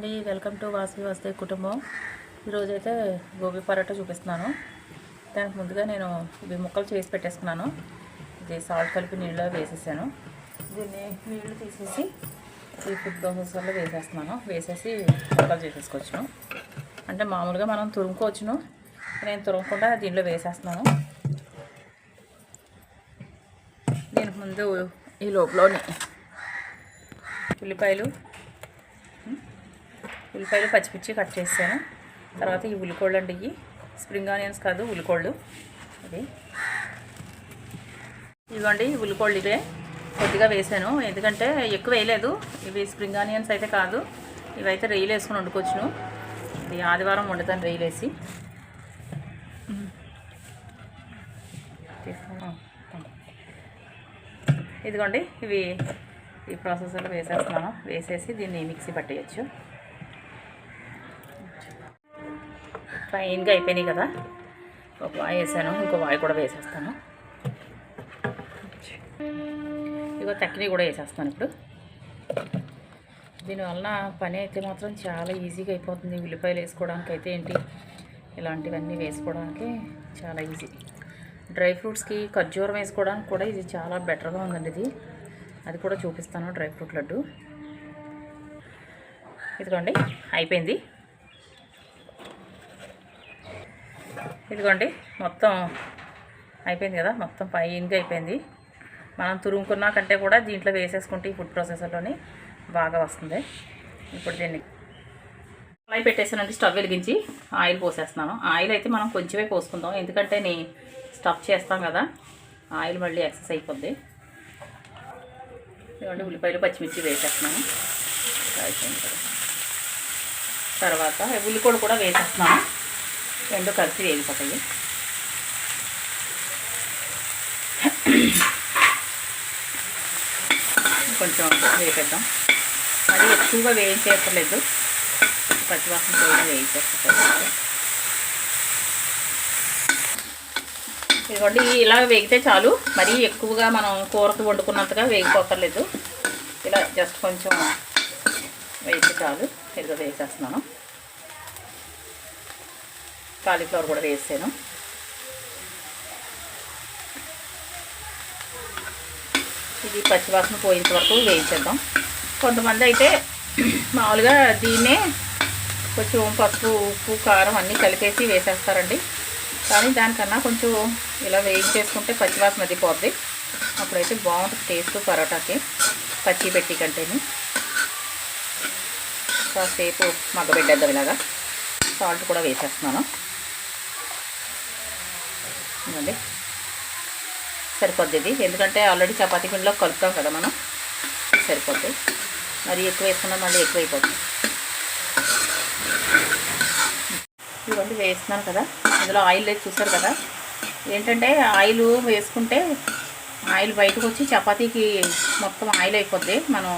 అండి welcome to Vasavi వస్తే కుటుంబం. ఈరోజు అయితే గోబీ పరోటా చూపిస్తున్నాను. దానికి ముందుగా నేను ఇవి ముక్కలు చేసి పెట్టేసుకున్నాను. ఇది సాల్ట్ కలిపి నీళ్ళలో వేసేసాను. దీన్ని నీళ్ళు తీసేసి ఈ ఫుడ్ ప్రాసెసర్లో వేసేస్తున్నాను. వేసేసి ముక్కలు చేసేసుకోవచ్చును అంటే మామూలుగా మనం తురుముకోవచ్చును. నేను తురమకుండా దీనిలో వేసేస్తున్నాను. దీనికి ముందు ఈ లోపలోని ఉల్లిపాయలు ఉల్లిపాయలు పచ్చిమిర్చి కట్ చేసాను తర్వాత ఈ ఉల్లికోళ్ళు అండి ఇవి. స్ప్రింగ్ ఆనియన్స్ కాదు ఉల్లికోళ్ళు. ఇది ఇదిగోండి ఉల్లికోళ్ళు ఇవే. కొద్దిగా వేసాను. ఎందుకంటే ఎక్కువ వేయలేదు. ఇవి స్ప్రింగ్ ఆనియన్స్ అయితే కాదు. ఇవైతే రొయ్యలు వేసుకొని వండుకోవచ్చును. ఇది ఆదివారం వండుతాను రొయ్యలు వేసి. ఇదిగోండి ఇవి ఈ ప్రాసెసర్లో వేసేస్తున్నాను. వేసేసి దీన్ని మిక్సీ పట్టేయచ్చు. ఫైన్గా అయిపోయినాయి కదా. ఒక వాయి వేసాను ఇంకో వాయి కూడా వేసేస్తాను. ఇగో తక్కిని కూడా వేసేస్తాను ఇప్పుడు. దీనివలన పని అయితే మాత్రం చాలా ఈజీగా అయిపోతుంది. ఉల్లిపాయలు వేసుకోవడానికి అయితే ఏంటి? ఇలాంటివన్నీ వేసుకోవడానికి చాలా ఈజీ. డ్రై ఫ్రూట్స్కి ఖర్జూరం వేసుకోవడానికి కూడా ఇది చాలా బెటర్గా ఉందండి ఇది. అది కూడా చూపిస్తాను డ్రై ఫ్రూట్ లడ్డు. ఇదిగోండి అయిపోయింది. ఇదిగోండి మొత్తం అయిపోయింది కదా మొత్తం పైన్గా అయిపోయింది. మనం తురుముకున్నా కంటే కూడా దీంట్లో వేసేసుకుంటే ఈ ఫుడ్ ప్రాసెసర్లోని బాగా వస్తుంది. ఇప్పుడు దీన్ని కళాయి పెట్టేసానండి స్టవ్ వెలిగించి ఆయిల్ పోసేస్తున్నాను. ఆయిల్ అయితే మనం కొంచెమే పోసుకుందాం ఎందుకంటే నీ స్టఫ్ చేస్తాం కదా ఆయిల్ మళ్ళీ ఎక్సెస్ అయిపోద్ది. ఇదిగోండి ఉల్లిపాయలు పచ్చిమిర్చి వేసేస్తున్నాను. అయిపోయింది తర్వాత ఉల్లికోడు కూడా వేసేస్తున్నాను. రెండు కలిసి వేగిపోతాయి కొంచెం వేపేద్దాం. మరి ఎక్కువగా వేయించేయట్లేదు పచ్చివాసన పోయిన వేయించేస్తాం ఇదిగోండి ఇలా వేగితే చాలు. మరీ ఎక్కువగా మనం కూరకు వండుకున్నంతగా వేగిపోకర్లేదు ఇలా జస్ట్ కొంచెం వేస్తే చాలు. ఇదిగో వేసేస్తున్నాను. కాలీఫ్లవర్ కూడా వేసాను. ఇది పచ్చివాసన పోయేంత వరకు వేయించేద్దాం. కొంతమంది అయితే మామూలుగా దీన్నే కొంచెం పసుపు ఉప్పు కారం అన్నీ కలిపేసి వేసేస్తారండి. కానీ దానికన్నా కొంచెం ఇలా వేయించేసుకుంటే పచ్చివాసన అది పోద్ది అప్పుడైతే బాగుంటుంది టేస్ట్ పరోటాకి పచ్చి పెట్టి కంటేని. కాసేపు మగ్గబెట్టేద్దాం ఇలాగా. సాల్ట్ కూడా వేసేస్తున్నాను. ఇవ్వండి సరిపోద్ది ఇది. ఎందుకంటే ఆల్రెడీ చపాతీ పిండిలో కలుపుతాం కదా మనం. సరిపోద్ది. మరి ఎక్కువ వేసుకున్నాం మళ్ళీ ఎక్కువ అయిపోతుంది ఇవన్నీ వేస్తున్నాను కదా. ఇందులో ఆయిల్ లేదు చూసారు కదా. ఏంటంటే ఆయిల్ వేసుకుంటే ఆయిల్ బయటకు వచ్చి చపాతీకి మొత్తం ఆయిల్ అయిపోద్ది. మనం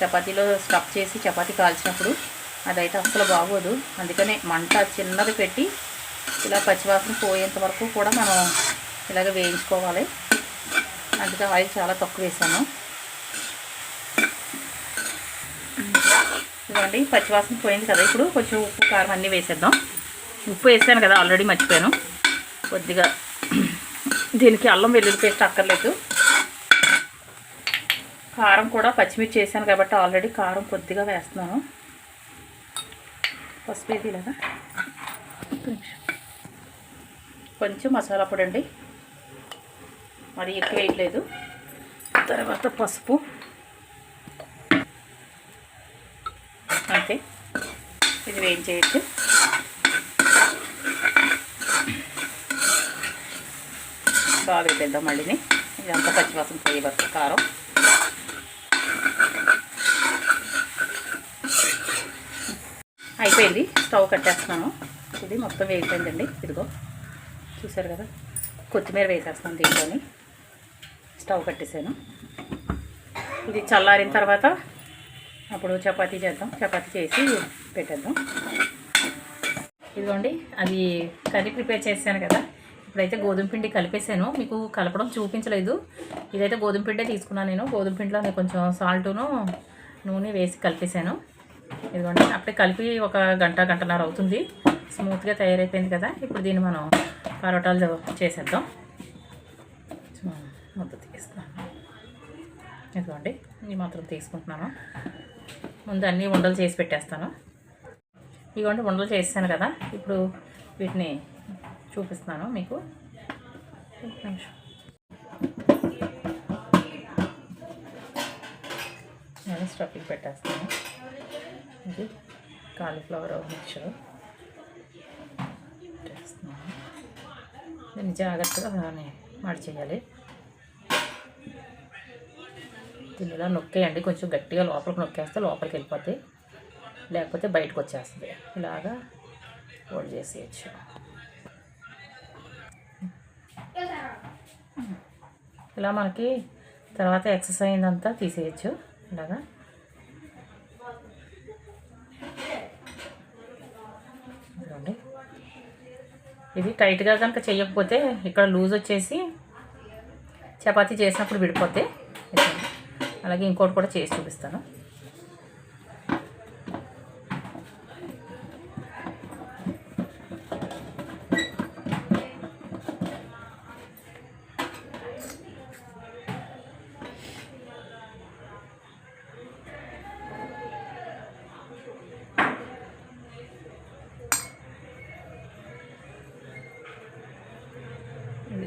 చపాతీలో స్టఫ్ చేసి చపాతీ కాల్చినప్పుడు అదైతే అస్సలు బాగోదు. అందుకనే మంట చిన్నది పెట్టి ఇలా పచ్చివాసన పోయేంత వరకు కూడా మనం ఇలాగ వేయించుకోవాలి. అందుకే ఆయిల్ చాలా తక్కువ వేసాను. ఇదిగోండి పచ్చివాసన పోయింది కదా. ఇప్పుడు కొంచెం ఉప్పు కారం అన్నీ వేసేద్దాం. ఉప్పు వేసాను కదా ఆల్రెడీ మర్చిపోయాను. కొద్దిగా దీనికి అల్లం వెల్లుల్లి పేస్ట్ అక్కర్లేదు. కారం కూడా పచ్చిమిర్చి వేసాను కాబట్టి ఆల్రెడీ కారం కొద్దిగా వేస్తున్నాను. పసుపు వేసి ఇలాగా కొంచెం మసాలా పొడి అండి. మరి ఎక్కువ వేయట్లేదు. తర్వాత పసుపు. అంతే. ఇది వేయించేయచ్చు. బాగా వేద్దాం మళ్ళీని ఇదంతా పచ్చివాసన పోయే వరకు కారం. అయిపోయింది. స్టవ్ కట్టేస్తున్నాను. ఇది మొత్తం వేగిపోయిందండి. ఇదిగో. చూసారు కదా? కొత్తిమీర వేసేస్తాను దీంట్లోని. స్టవ్ కట్టేసాను ఇది చల్లారిన తర్వాత అప్పుడు చపాతీ చేద్దాం. చపాతీ చేసి పెట్టేద్దాం. ఇదిగోండి అది కర్రీ ప్రిపేర్ చేశాను కదా. ఇప్పుడైతే గోధుమ పిండి కలిపేసాను మీకు కలపడం చూపించలేదు. ఇదైతే గోధుమ పిండే తీసుకున్నాను నేను. గోధుమ పిండిలో నేను కొంచెం సాల్టును నూనె వేసి కలిపేసాను ఇదిగోండి అప్పుడే కలిపి ఒక గంట గంటన్నర అవుతుంది. స్మూత్గా తయారైపోయింది కదా. ఇప్పుడు దీన్ని మనం పరోటాలు చేసేద్దాం. సో, ముద్ద తీసుకున్నాను ఇదిగోండి ఈ మాత్రం తీసుకుంటున్నాను. ముందు అన్నీ ఉండలు చేసి పెట్టేస్తాను. ఇదిగోండి ఉండలు చేసాను కదా. ఇప్పుడు వీటిని చూపిస్తున్నాను మీకు. నిమిషం. నేను స్టఫింగ్ పెట్టేస్తాను. ఇది కాలీఫ్లవర్ మిక్చర్. దాన్ని జాగ్రత్తగా మడిచేయాలి చేయాలి. ఇలా నొక్కేయండి కొంచెం గట్టిగా లోపలికి నొక్కేస్తే లోపలికి వెళ్ళిపోద్ది. లేకపోతే బయటకు వచ్చేస్తుంది. ఇలాగా ఓడి చేసేయచ్చు. ఇలా మనకి తర్వాత ఎక్సర్సైజ్ అంతా తీసేయచ్చు. ఇలాగా ఇదిగోండి ఇది టైట్గా కనుక చేయకపోతే ఇక్కడ లూజ్ వచ్చేసి చపాతీ చేసినప్పుడు విడిపోతే. అలాగే ఇంకోటి కూడా చేసి చూపిస్తాను.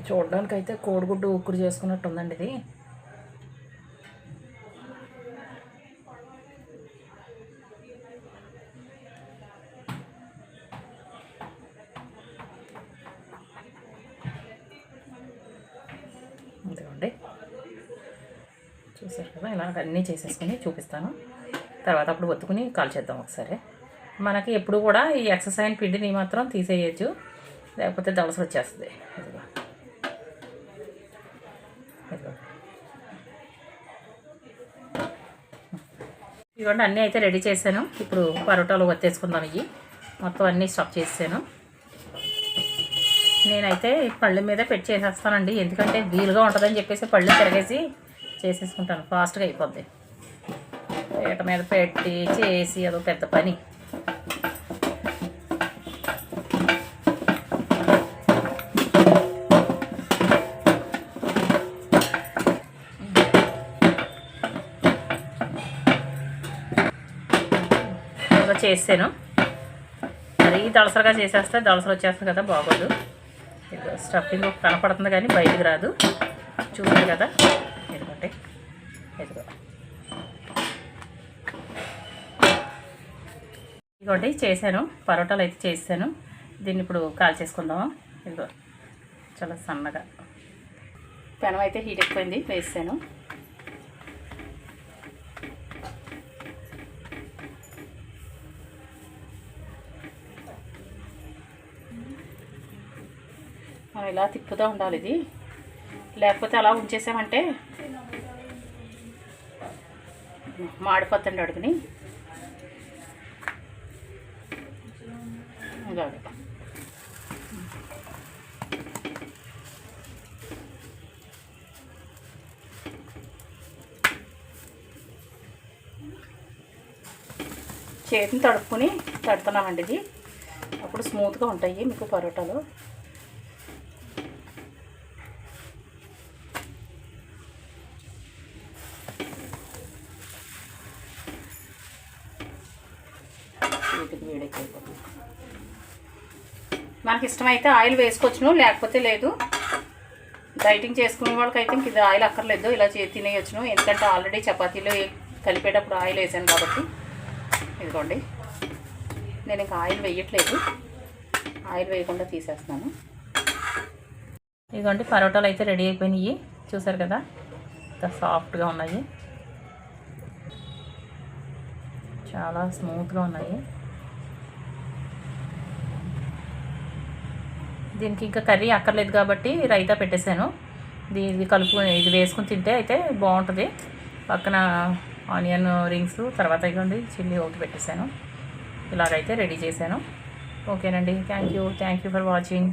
చూడడానికి అయితే కోడిగుడ్డు ఉక్కురు చేసుకున్నట్టు ఉందండి ఇది. ఇదిగోండి. చూసారు కదా ఇలా అన్నీ చేసేసుకుని చూపిస్తాను. తర్వాత అప్పుడు ఒత్తుకుని కాల్ చేద్దాం ఒకసారి. మనకి ఎప్పుడు కూడా ఈ ఎక్సర్సైజ్ పిండిని మాత్రం తీసేయచ్చు. లేకపోతే దళసలు వచ్చేస్తుంది. ఇదిగోండి అన్నీ అయితే రెడీ చేశాను. ఇప్పుడు పరోటాలు వత్తేసుకుందాం ఇవి. మొత్తం అన్నీ స్టఫ్ చేసాను నేనైతే పళ్ళ మీద పెట్టి చేసేస్తానండి ఎందుకంటే వీలుగా ఉంటుందని చెప్పేసి పళ్ళు తిరగేసి చేసేసుకుంటాను. ఫాస్ట్గా అయిపోద్ది. పీట మీద పెట్టి చేసి అదో పెద్ద పని. దళసరగా చేసాను మరీ దళసరగా చేసేస్తే దళసర వచ్చేస్తుంది కదా బాగోదు. ఇదిగో స్టఫింగ్ కనపడుతుంది కానీ బయటికి రాదు. చూసారు కదా. ఎందుకంటే ఇదిగో. ఇదిగోండి చేశాను. పరోటాలు అయితే చేసాను దీన్ని ఇప్పుడు కాల్ చేసుకుందాము? ఇదిగో. చాలా సన్నగా. పెనం అయితే హీట్ ఎక్కువైంది వేసాను ఇలా తిప్పుతూ ఉండాలి ఇది. లేకపోతే అలా ఉంచేసామంటే మాడిపోతుంది అడుగుని. చేతిని తడుపుకుని తడుతున్నామండి ఇది. అప్పుడు స్మూత్గా ఉంటాయి మీకు పరోటాలు. వేడెక్కిపోతుంది మనకి ఇష్టమైతే ఆయిల్ వేసుకోవచ్చును లేకపోతే లేదు. డైటింగ్ చేసుకునే వాళ్ళకైతే ఇంక ఇది ఆయిల్ అక్కర్లేదు ఇలా చే తినేయచ్చును. ఎందుకంటే ఆల్రెడీ చపాతీలో కలిపేటప్పుడు ఆయిల్ వేసాను కాబట్టి. ఇదిగోండి. నేను ఇంకా ఆయిల్ వేయట్లేదు. ఆయిల్ వేయకుండా తీసేస్తున్నాను. ఇదిగోండి పరోటాలు అయితే రెడీ అయిపోయినాయి. చూసారు కదా ఎంత సాఫ్ట్గా ఉన్నాయి. చాలా స్మూత్గా ఉన్నాయి. దీనికి ఇంకా కర్రీ అక్కర్లేదు కాబట్టి రైతా పెట్టేశాను. ఇది కలుపు ఇది వేసుకుని తింటే అయితే బాగుంటుంది. పక్కన ఆనియన్ రింగ్స్ తర్వాత ఇవ్వండి చిల్లీ ఒకటి పెట్టేశాను. ఇలాగైతే రెడీ చేశాను. ఓకేనండి. Thank you. Thank you for watching.